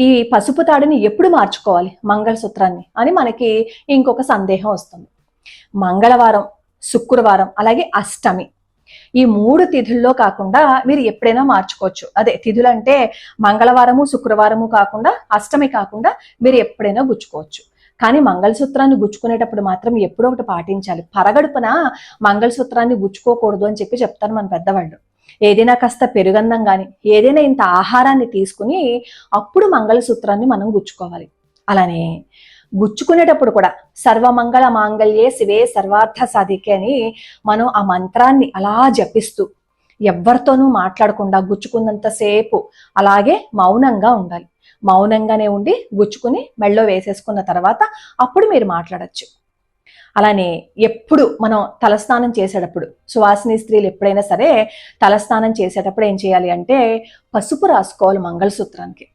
ఈ పసుపు తాడిని ఎప్పుడు మార్చుకోవాలి? మంగళసూత్రాన్ని అని మనకి ఇంకొక సందేహం వస్తుంది. మంగళవారం శుక్రవారం అలాగే అష్టమి ఈ మూడు తిథుల్లో కాకుండా మీరు ఎప్పుడైనా మార్చుకోవచ్చు. అదే తిథులు అంటే మంగళవారము శుక్రవారము కాకుండా అష్టమి కాకుండా మీరు ఎప్పుడైనా గుచ్చుకోవచ్చు. కానీ మంగళసూత్రాన్ని గుచ్చుకునేటప్పుడు మాత్రం ఎప్పుడో ఒకటి పాటించాలి. పరగడుపున మంగళసూత్రాన్ని గుచ్చుకోకూడదు అని చెప్పి చెప్తారు మన పెద్దవాళ్ళు. ఏదైనా కాస్త పెరుగన్నం కానీ ఏదైనా ఇంత ఆహారాన్ని తీసుకుని అప్పుడు మంగళసూత్రాన్ని మనం గుచ్చుకోవాలి. అలానే గుచ్చుకునేటప్పుడు కూడా సర్వమంగళ మాంగళ్యే శివే సర్వార్థ సాధికే అని మనం ఆ మంత్రాన్ని అలా జపిస్తూ ఎవరితోనూ మాట్లాడకుండా గుచ్చుకున్నంతసేపు అలాగే మౌనంగా ఉండాలి. మౌనంగానే ఉండి గుచ్చుకుని మెళ్ళో వేసేసుకున్న తర్వాత అప్పుడు మీరు మాట్లాడచ్చు. అలానే ఎప్పుడు మనం తలస్నానం చేసేటప్పుడు సువాసిని స్త్రీలు ఎప్పుడైనా సరే తలస్నానం చేసేటప్పుడు ఏం చేయాలి అంటే పసుపు రాసుకోవాలి మంగళసూత్రానికి.